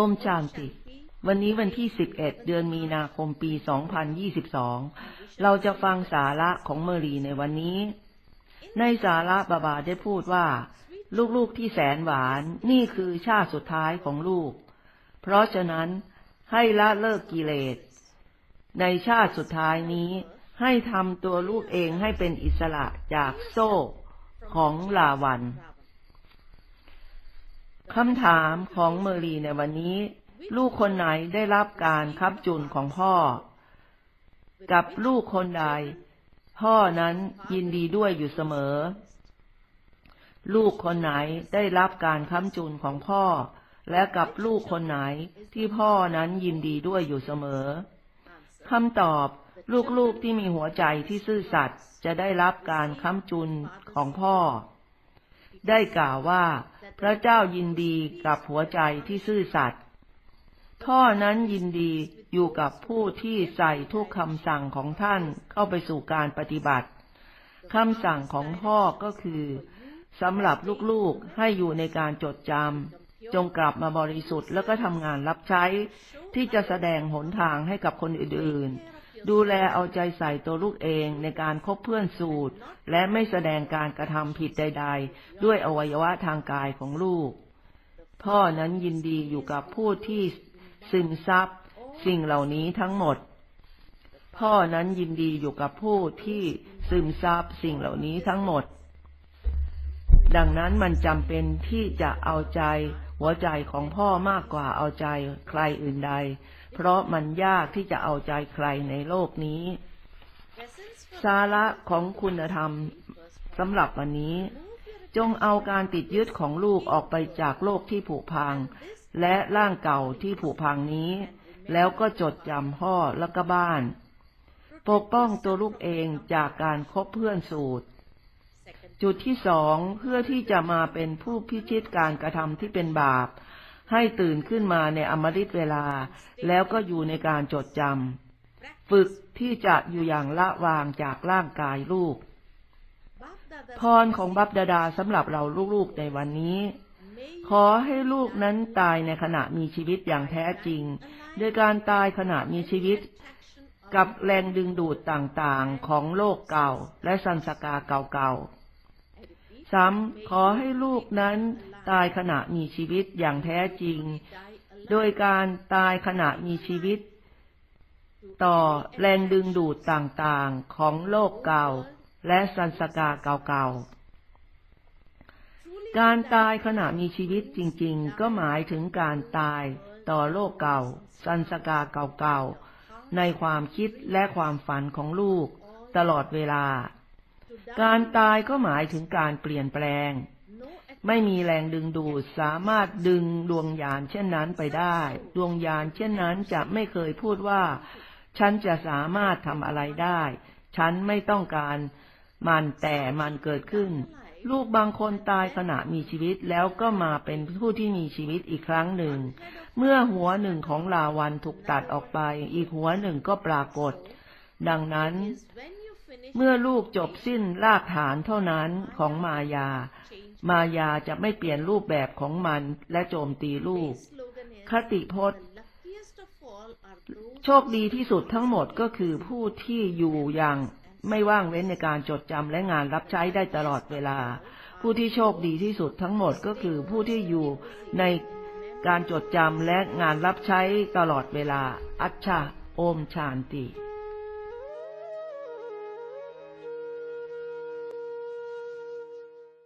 โอมชานติ วันนี้วันที่ 11 เดือนมีนาคมปี 2022 เราจะฟังสาระของเมอรีในวันนี้ ในสาระบาบาได้พูดว่า ลูกๆที่แสนหวานนี่คือชาติสุดท้ายของลูก เพราะฉะนั้นให้ละเลิกกิเลส ในชาติสุดท้ายนี้ให้ทำตัวลูกเองให้เป็นอิสระจากโซ่ของลาวัน คำถามของเมอรีในวันนี้ ลูกคนไหนได้รับการคับจุนของพ่อ กับลูกคนใด พ่อนั้นยินดีด้วยอยู่เสมอ ลูกคนไหนได้รับการค้ำจุนของพ่อ และกับลูกคนไหนที่พ่อนั้นยินดีด้วยอยู่เสมอคำตอบลูกๆที่มีหัวใจที่ซื่อสัตย์จะได้รับการค้ำจุนของพ่อ ได้กล่าวว่า พระเจ้ายินดีกับหัวใจที่ซื่อสัตย์พ่อนั้นยินดีอยู่กับผู้ที่ใส่ทุกคำสั่งของท่านเข้าไปสู่การปฏิบัติคำสั่งของพ่อก็คือสำหรับลูกๆให้อยู่ในการจดจำจงกลับมาบริสุทธิ์แล้วก็ทำงานรับใช้ที่จะแสดงหนทางให้กับคนอื่นๆ ดูแลเอาใจใส่ตัวลูกเองในการคบเพื่อนสูตร และไม่แสดงการกระทำผิดใด ๆ ด้วยอวัยวะทางกายของลูก พ่อนั้นยินดีอยู่กับผู้ที่ซึมซับสิ่งเหล่านี้ทั้งหมด พ่อนั้นยินดีอยู่กับผู้ที่ซึมซับสิ่งเหล่านี้ทั้งหมด ดังนั้นมันจำเป็นที่จะเอาใจ หัวใจของพ่อมากกว่าเอาใจใครอื่นใด เพราะมันยากที่จะเอาใจใครในโลกนี้ สาระของคุณธรรมสำหรับวันนี้ จงเอาการติดยึดของลูกออกไปจากโลกที่ผุพัง และร่างเก่าที่ผุพังนี้ แล้วก็จดจำพ่อและก็บ้าน ปกป้องตัวลูกเองจากการคบเพื่อนสูตร จุดที่สองเพื่อที่จะมาเป็นผู้พิชิตการกระทำที่เป็นบาป ให้ตื่นขึ้นมาในอมฤตเวลา แล้วก็อยู่ในการจดจำฝึกที่จะอยู่อย่างละวางจากร่างกายลูก พรของบัพดาดาสำหรับเราลูกๆในวันนี้ ขอให้ลูกนั้นตายในขณะมีชีวิตอย่างแท้จริง โดยการตายขณะมีชีวิตกับแรงดึงดูดต่างๆของโลกเก่าและสันสกาเก่าๆ ซ้ำขอให้ลูกนั้นตายขณะมีชีวิตอย่างแท้จริง โดยการตายขณะมีชีวิต ต่อแรงดึงดูดต่างๆของโลกเก่าและสันสกาเก่าๆ การตายขณะมีชีวิตจริงๆ ก็หมายถึงการตายต่อโลกเก่า สันสกาเก่าๆ ในความคิดและความฝันของลูกตลอดเวลา การตายก็หมายถึงการเปลี่ยนแปลง ไม่มีแรงดึงดูดสามารถดึงดวงยานเช่นนั้นไปได้ ดวงยานเช่นนั้นจะไม่เคยพูดว่า ฉันจะสามารถทำอะไรได้ ฉันไม่ต้องการมันแต่มันเกิดขึ้น ลูกบางคนตายขณะมีชีวิตแล้วก็มาเป็นผู้ที่มีชีวิตอีกครั้งหนึ่ง เมื่อหัวหนึ่งของลาวันถูกตัดออกไป อีกหัวหนึ่งก็ปรากฏ ดังนั้น เมื่อลูกจบสิ้นรากฐานเท่านั้นของมายา มายาจะไม่เปลี่ยนรูปแบบของมันและโจมตีลูก คติพจน์ โชคดีที่สุดทั้งหมดก็คือผู้ที่อยู่อย่างไม่ว่างเว้นในการจดจำและงานรับใช้ได้ตลอดเวลา ผู้ที่โชคดีที่สุดทั้งหมดก็คือผู้ที่อยู่ในการจดจำและงานรับใช้ตลอดเวลา อัชชาโอมชานติ